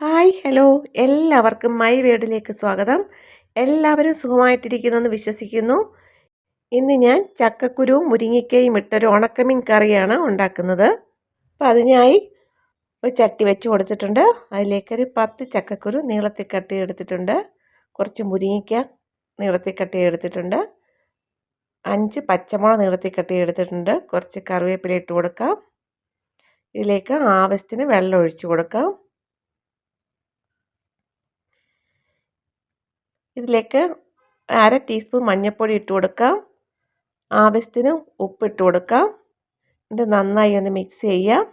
Hi hello. എല്ലാവർക്കും my വീടിലേക്ക് സ്വാഗതം. എല്ലാവരും സുഖമായിട്ടിരിക്കുന്നെന്ന് വിശ്വസിക്കുന്നു. ഇന്ന് ഞാൻ ചക്കക്കുരുവും മുരിങ്ങയ്ക്കയും ഇട്ടൊരു ഉണക്കമീൻ കറിയാണ് ഉണ്ടാക്കുന്നത്. അപ്പോൾ അതിനായി ഒരു ചട്ടി വെച്ച് കൊടുത്തിട്ടുണ്ട്. അതിലേക്കൊരു പത്ത് ചക്കക്കുരു നീളത്തിൽ കട്ടി എടുത്തിട്ടുണ്ട് കുറച്ച് മുരിങ്ങയ്ക്ക നീളത്തിൽ കട്ടി എടുത്തിട്ടുണ്ട് അഞ്ച് പച്ചമുളക് നീളത്തിൽ കട്ടി എടുത്തിട്ടുണ്ട് കുറച്ച് കറിവേപ്പില ഇട്ട് കൊടുക്കാം. ഇതിലേക്ക് ആവശ്യത്തിന് വെള്ളം ഒഴിച്ചു കൊടുക്കാം. ഇതിലേക്ക് അര ടീസ്പൂൺ മഞ്ഞൾപ്പൊടി ഇട്ട് കൊടുക്കാം ആവശ്യത്തിന് ഉപ്പിട്ട് കൊടുക്കാം ഇത് നന്നായി ഒന്ന് മിക്സ് ചെയ്യാം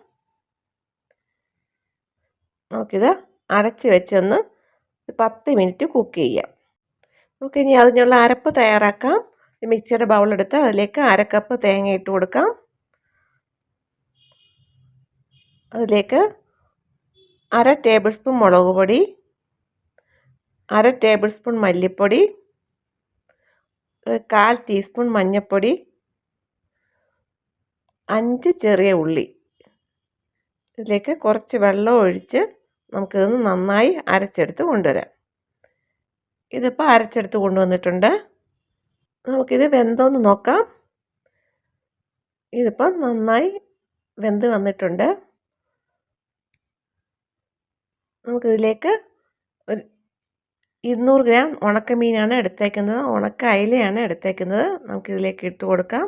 നമുക്കിത് അടച്ച് വെച്ചൊന്ന് പത്ത് മിനിറ്റ് കുക്ക് ചെയ്യാം നമുക്ക് ഇനി അതിനുള്ള അരപ്പ് തയ്യാറാക്കാം. മിക്സിയുടെ ബൗളെടുത്ത് അതിലേക്ക് അര കപ്പ് തേങ്ങ ഇട്ട് കൊടുക്കാം. അതിലേക്ക് അര ടേബിൾ സ്പൂൺ മുളക് പൊടി അര ടേബിൾ സ്പൂൺ മല്ലിപ്പൊടി കാൽ ടീസ്പൂൺ മഞ്ഞൾപ്പൊടി അഞ്ച് ചെറിയ ഉള്ളി. ഇതിലേക്ക് കുറച്ച് വെള്ളം ഒഴിച്ച് നമുക്കിതൊന്ന് നന്നായി അരച്ചെടുത്ത് കൊണ്ടുവരാം. ഇതിപ്പോൾ അരച്ചെടുത്ത് കൊണ്ടുവന്നിട്ടുണ്ട്. നമുക്കിത് വെന്തോന്ന് നോക്കാം. ഇതിപ്പോൾ നന്നായി വെന്ത് വന്നിട്ടുണ്ട്. നമുക്കിതിലേക്ക് ഒരു ഇരുന്നൂറ് ഗ്രാം ഉണക്കമീനാണ് എടുത്തേക്കുന്നത്. ഉണക്ക അയിലയാണ് എടുത്തേക്കുന്നത്. നമുക്കിതിലേക്ക് ഇട്ട് കൊടുക്കാം.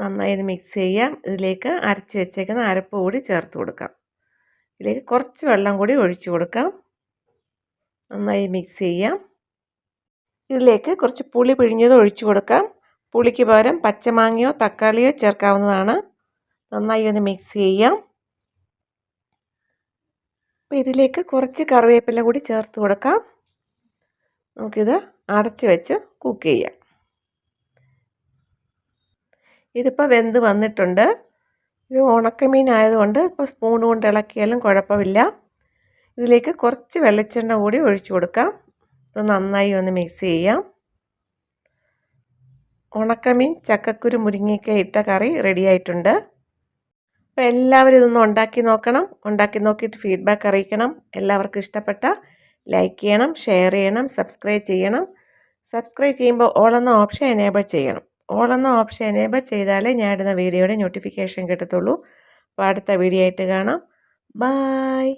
നന്നായി ഇത് മിക്സ് ചെയ്യാം. ഇതിലേക്ക് അരച്ച് വെച്ചേക്കുന്ന അരപ്പ് കൂടി ചേർത്ത് കൊടുക്കാം. ഇതിലേക്ക് കുറച്ച് വെള്ളം കൂടി ഒഴിച്ചു കൊടുക്കാം. നന്നായി മിക്സ് ചെയ്യാം. ഇതിലേക്ക് കുറച്ച് പുളി പിഴിഞ്ഞത് ഒഴിച്ചു കൊടുക്കാം. പുളിക്ക് പകരം പച്ചമാങ്ങയോ തക്കാളിയോ ചേർക്കാവുന്നതാണ്. നന്നായി ഒന്ന് മിക്സ് ചെയ്യാം. അപ്പോൾ ഇതിലേക്ക് കുറച്ച് കറിവേപ്പില കൂടി ചേർത്ത് കൊടുക്കാം. നമുക്കിത് അടച്ച് വെച്ച് കുക്ക് ചെയ്യാം. ഇതിപ്പോൾ വെന്ത് വന്നിട്ടുണ്ട്. ഇത് ഉണക്കമീൻ ആയതുകൊണ്ട് ഇപ്പോൾ സ്പൂൺ കൊണ്ട് ഇളക്കിയാലും കുഴപ്പമില്ല. ഇതിലേക്ക് കുറച്ച് വെളിച്ചെണ്ണ കൂടി ഒഴിച്ചു കൊടുക്കാം. ഇത് നന്നായി ഒന്ന് മിക്സ് ചെയ്യാം. ഉണക്കമീൻ ചക്കക്കുരു മുരിങ്ങയ്ക്ക ഇട്ട കറി റെഡിയായിട്ടുണ്ട് അപ്പോൾ എല്ലാവരും ഇതൊന്ന് ഉണ്ടാക്കി നോക്കണം. ഉണ്ടാക്കി നോക്കിയിട്ട് ഫീഡ്ബാക്ക് അറിയിക്കണം. എല്ലാവർക്കും ഇഷ്ടപ്പെട്ട ലൈക്ക് ചെയ്യണം ഷെയർ ചെയ്യണം സബ്സ്ക്രൈബ് ചെയ്യണം. സബ്സ്ക്രൈബ് ചെയ്യുമ്പോൾ ഓൾ എന്ന ഓപ്ഷൻ എനേബിൾ ചെയ്യണം. ഓൾ എന്ന ഓപ്ഷൻ എനേബിൾ ചെയ്താലേ ഞാൻ ഇടുന്ന വീഡിയോയുടെ നോട്ടിഫിക്കേഷൻ കിട്ടത്തുള്ളൂ. അപ്പോൾ അടുത്ത വീഡിയോ ആയിട്ട് കാണാം. ബായ്